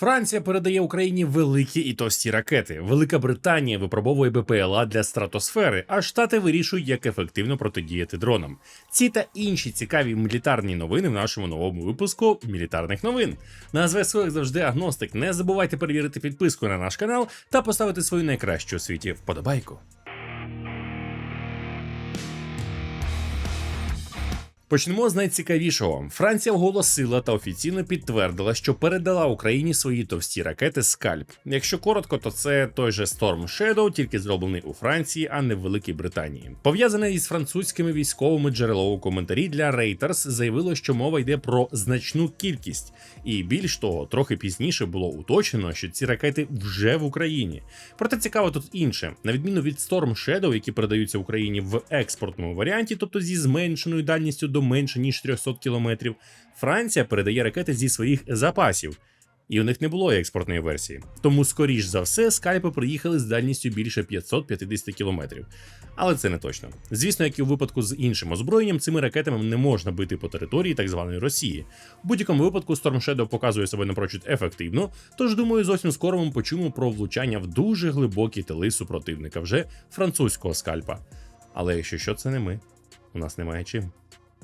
Франція передає Україні великі і товсті ракети. Велика Британія випробовує БПЛА для стратосфери, а Штати вирішують, як ефективно протидіяти дронам. Ці та інші цікаві мілітарні новини в нашому новому випуску мілітарних новин. На зв'язку, як завжди, агностик. Не забувайте перевірити підписку на наш канал та поставити свою найкращу у світі вподобайку. Почнемо з найцікавішого. Франція оголосила та офіційно підтвердила, що передала Україні свої товсті ракети Скальп. Якщо коротко, то це той же Storm Shadow, тільки зроблений у Франції, а не в Великій Британії. Пов'язане із французькими військовими джерело у коментарі для Reuters заявило, що мова йде про значну кількість, і більш того, трохи пізніше було уточнено, що ці ракети вже в Україні. Проте цікаво тут інше, на відміну від Storm Shadow, які передаються Україні в експортному варіанті, тобто зі зменшеною дальністю до менше ніж 300 кілометрів, Франція передає ракети зі своїх запасів. І у них не було експортної версії. Тому, скоріш за все, скальпи приїхали з дальністю більше 550 кілометрів. Але це не точно. Звісно, як і у випадку з іншим озброєнням, цими ракетами не можна бити по території так званої Росії. В будь-якому випадку Storm Shadow показує себе напрочуд ефективно, тож думаю, зовсім скоро ми почуємо про влучання в дуже глибокі тили супротивника, вже французького скальпа. Але якщо що, це не ми. У нас немає чим.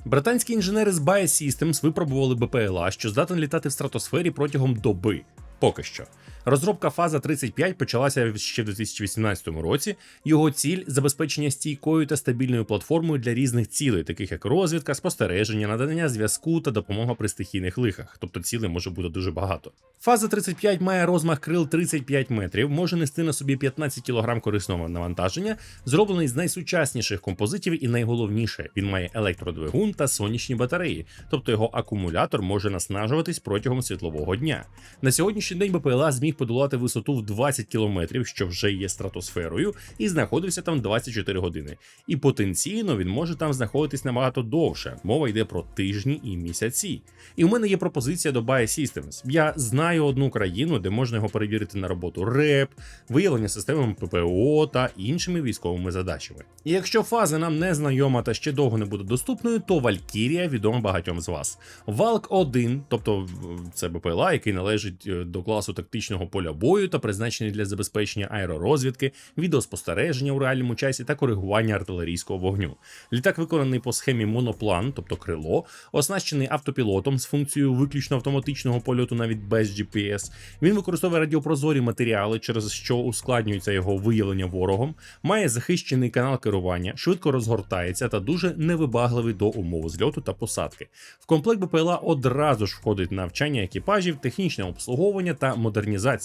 Британські інженери з Bae Systems випробували БПЛА, що здатен літати в стратосфері протягом доби. Поки що. Розробка фаза 35 почалася ще в 2018 році. Його ціль забезпечення стійкою та стабільною платформою для різних цілей, таких як розвідка, спостереження, надання зв'язку та допомога при стихійних лихах. Тобто цілей може бути дуже багато. Фаза 35 має розмах крил 35 метрів, може нести на собі 15 кг корисного навантаження, зроблений з найсучасніших композитів, і найголовніше, він має електродвигун та сонячні батареї, тобто його акумулятор може наснажуватись протягом світлового дня. На сьогоднішній день БПЛА зміг подолати висоту в 20 кілометрів, що вже є стратосферою, і знаходився там 24 години. І потенційно він може там знаходитись набагато довше. Мова йде про тижні і місяці. І у мене є пропозиція до Bae Systems. Я знаю одну країну, де можна його перевірити на роботу РЕП, виявлення системами ППО та іншими військовими задачами. І якщо фаза нам не знайома та ще довго не буде доступною, то Valkyria відома багатьом з вас. Valk 1, тобто це БПЛА, який належить е, до класу тактичного поля бою та призначений для забезпечення аеророзвідки, відеоспостереження у реальному часі та коригування артилерійського вогню. Літак виконаний по схемі моноплан, тобто крило, оснащений автопілотом з функцією виключно автоматичного польоту навіть без GPS. Він використовує радіопрозорі матеріали, через що ускладнюється його виявлення ворогом, має захищений канал керування, швидко розгортається та дуже невибагливий до умов зльоту та посадки. В комплект БПЛА одразу ж входить навчання екіпажів, технічне обслуговування та модернізація.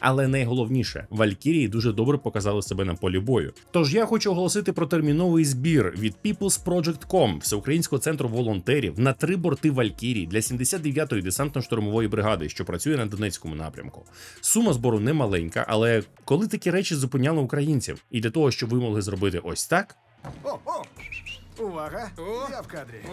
Але найголовніше, Валькірії дуже добре показали себе на полі бою. Тож я хочу оголосити про терміновий збір від People's Project.com, всеукраїнського центру волонтерів, на три борти Валькірії для 79-ї десантно-штурмової бригади, що працює на Донецькому напрямку. Сума збору не маленька, але коли такі речі зупиняли українців, і для того, щоб ви могли зробити ось так, О, о! Увага! Я в кадрі.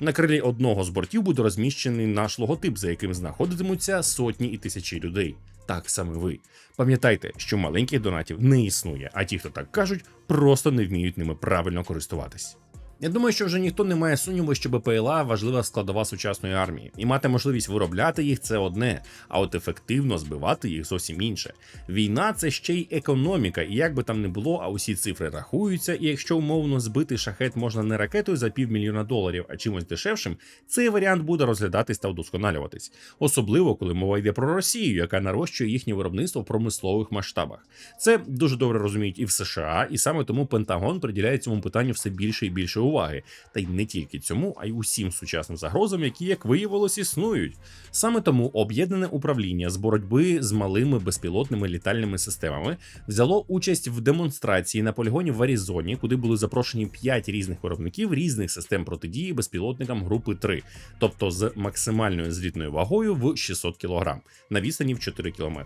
На крилі одного з бортів буде розміщений наш логотип, за яким знаходитимуться сотні і тисячі людей. Так саме ви. Пам'ятайте, що маленьких донатів не існує, а ті, хто так кажуть, просто не вміють ними правильно користуватись. Я думаю, що вже ніхто не має сумніву, що БПЛА важлива складова сучасної армії, і мати можливість виробляти їх це одне, а от ефективно збивати їх зовсім інше. Війна це ще й економіка, і як би там не було, а усі цифри рахуються. І якщо умовно збити шахет можна не ракетою за півмільйона доларів, а чимось дешевшим, цей варіант буде розглядатись та вдосконалюватись, особливо коли мова йде про Росію, яка нарощує їхнє виробництво в промислових масштабах. Це дуже добре розуміють і в США, і саме тому Пентагон приділяє цьому питанню все більше і більше уваги. Та й не тільки цьому, а й усім сучасним загрозам, які, як виявилось, існують. Саме тому об'єднане управління з боротьби з малими безпілотними літальними системами взяло участь в демонстрації на полігоні в Аризоні, куди були запрошені 5 різних виробників різних систем протидії безпілотникам групи 3, тобто з максимальною злітною вагою в 600 кг на відстані в 4 км.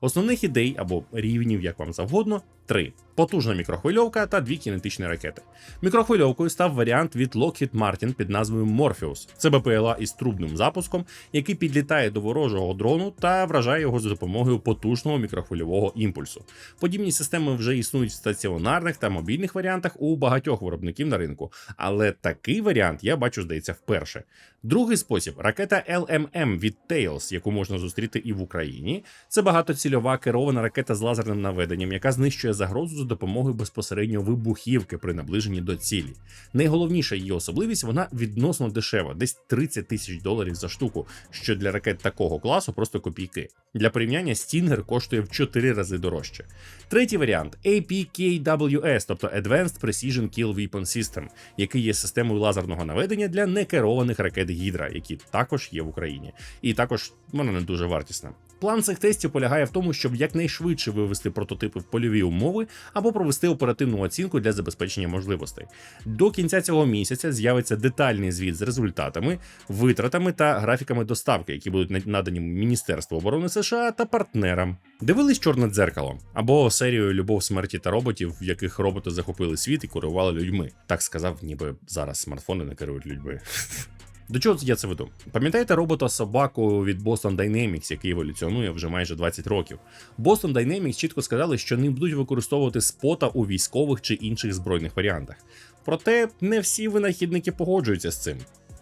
Основних ідей або рівнів, як вам завгодно, 3. Потужна мікрохвильовка та дві кінетичні ракети. Мікрохвильовкою став варіант від Lockheed Martin під назвою Morpheus. Це БПЛА із трубним запуском, який підлітає до ворожого дрону та вражає його за допомогою потужного мікрохвильового імпульсу. Подібні системи вже існують в стаціонарних та мобільних варіантах у багатьох виробників на ринку, але такий варіант я бачу, здається, вперше. Другий спосіб ракета LMM від Tails, яку можна зустріти і в Україні. Це багатоцільова керована ракета з лазерним наведенням, яка знищує загрозу за допомогою безпосередньо вибухівки при наближенні до цілі. Найголовніша її особливість вона відносно дешева, десь 30 тисяч доларів за штуку, що для ракет такого класу просто копійки. Для порівняння Stinger коштує в 4 рази дорожче. Третій варіант APKWS, тобто Advanced Precision Kill Weapon System, який є системою лазерного наведення для некерованих ракет Гідра, які також є в Україні. І також вона не дуже вартісна. План цих тестів полягає в тому, щоб якнайшвидше вивести прототипи в польові умови або провести оперативну оцінку для забезпечення можливостей. До кінця цього місяця з'явиться детальний звіт з результатами, витратами та графіками доставки, які будуть надані Міністерству оборони США та партнерам. Дивились чорне дзеркало або серію Любов смерті та роботів, в яких роботи захопили світ і керували людьми. Так сказав, ніби зараз смартфони не керують людьми. До чого я це веду? Пам'ятаєте робота собаку від Boston Dynamics, який еволюціонує вже майже 20 років? Boston Dynamics чітко сказали, що не будуть використовувати спота у військових чи інших збройних варіантах. Проте не всі винахідники погоджуються з цим.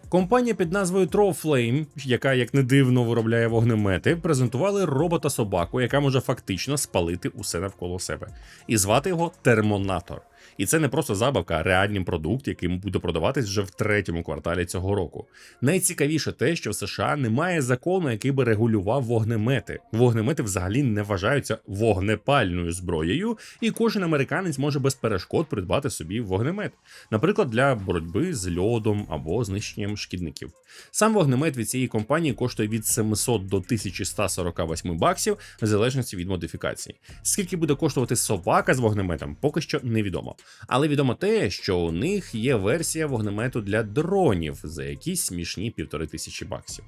Компанія під назвою Throwflame, яка як не дивно виробляє вогнемети, презентували робота собаку, яка може фактично спалити усе навколо себе, і звати його Термонатор. І це не просто забавка, а реальний продукт, який буде продаватись вже в третьому кварталі цього року. Найцікавіше те, що в США немає закону, який би регулював вогнемети. Вогнемети взагалі не вважаються вогнепальною зброєю, і кожен американець може без перешкод придбати собі вогнемет, наприклад, для боротьби з льодом або знищенням шкідників. Сам вогнемет від цієї компанії коштує від 700 до 1148 баксів, в залежності від модифікації. Скільки буде коштувати собака з вогнеметом, поки що невідомо. Але відомо те, що у них є версія вогнемету для дронів за якісь смішні півтори тисячі баксів.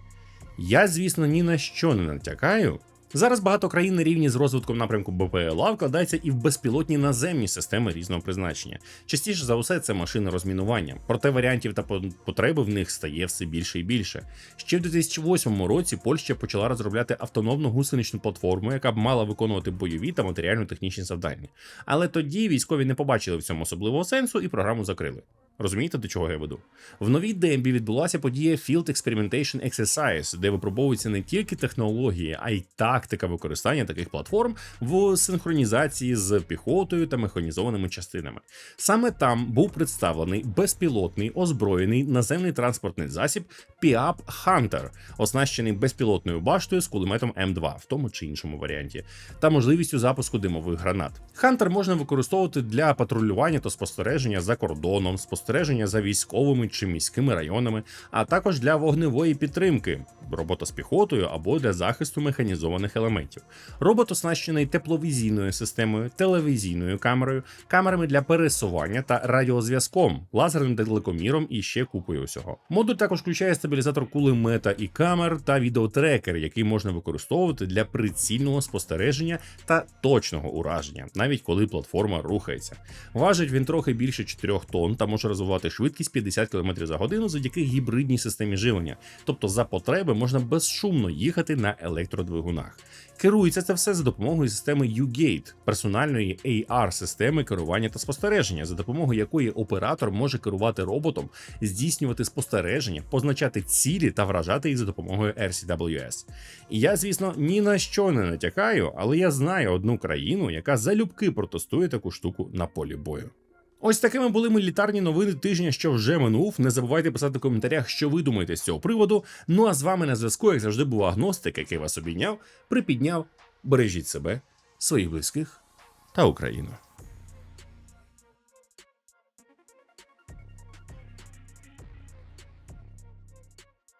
Я, звісно, ні на що не натякаю. Зараз багато країн на рівні з розвитком напрямку БПЛА вкладається і в безпілотні наземні системи різного призначення. Частіше за усе це машини розмінування, проте варіантів та потреби в них стає все більше і більше. Ще в 2008 році Польща почала розробляти автономну гусеничну платформу, яка б мала виконувати бойові та матеріально-технічні завдання. Але тоді військові не побачили в цьому особливого сенсу і програму закрили. Розумієте, до чого я веду? В новій дембі відбулася подія Field Experimentation Exercise, де випробовуються не тільки технології, а й тактика використання таких платформ в синхронізації з піхотою та механізованими частинами. Саме там був представлений безпілотний озброєний наземний транспортний засіб Piap Hunter, оснащений безпілотною баштою з кулеметом М2 в тому чи іншому варіанті, та можливістю запуску димових гранат. Хантер можна використовувати для патрулювання та спостереження за кордоном, спостереження за військовими чи міськими районами, а також для вогневої підтримки, робота з піхотою або для захисту механізованих елементів. Робот оснащений тепловізійною системою, телевізійною камерою, камерами для пересування та радіозв'язком, лазерним телекоміром і ще купою усього. Модуль також включає стабілізатор кулемета і камер та відеотрекер, який можна використовувати для прицільного спостереження та точного ураження, навіть коли платформа рухається. Важить він трохи більше 4 тонн та може розвивати швидкість 50 км за годину завдяки гібридній системі живлення, тобто за потреби можна безшумно їхати на електродвигунах. Керується це все за допомогою системи U-Gate, персональної AR-системи керування та спостереження, за допомогою якої оператор може керувати роботом, здійснювати спостереження, позначати цілі та вражати їх за допомогою RCWS. І я, звісно, ні на що не натякаю, але я знаю одну країну, яка залюбки протестує таку штуку на полі бою. Ось такими були мілітарні новини тижня, що вже минув. Не забувайте писати в коментарях, що ви думаєте з цього приводу. Ну а з вами на зв'язку, як завжди, був агностик, який вас обійняв, припідняв. Бережіть себе, своїх близьких та Україну.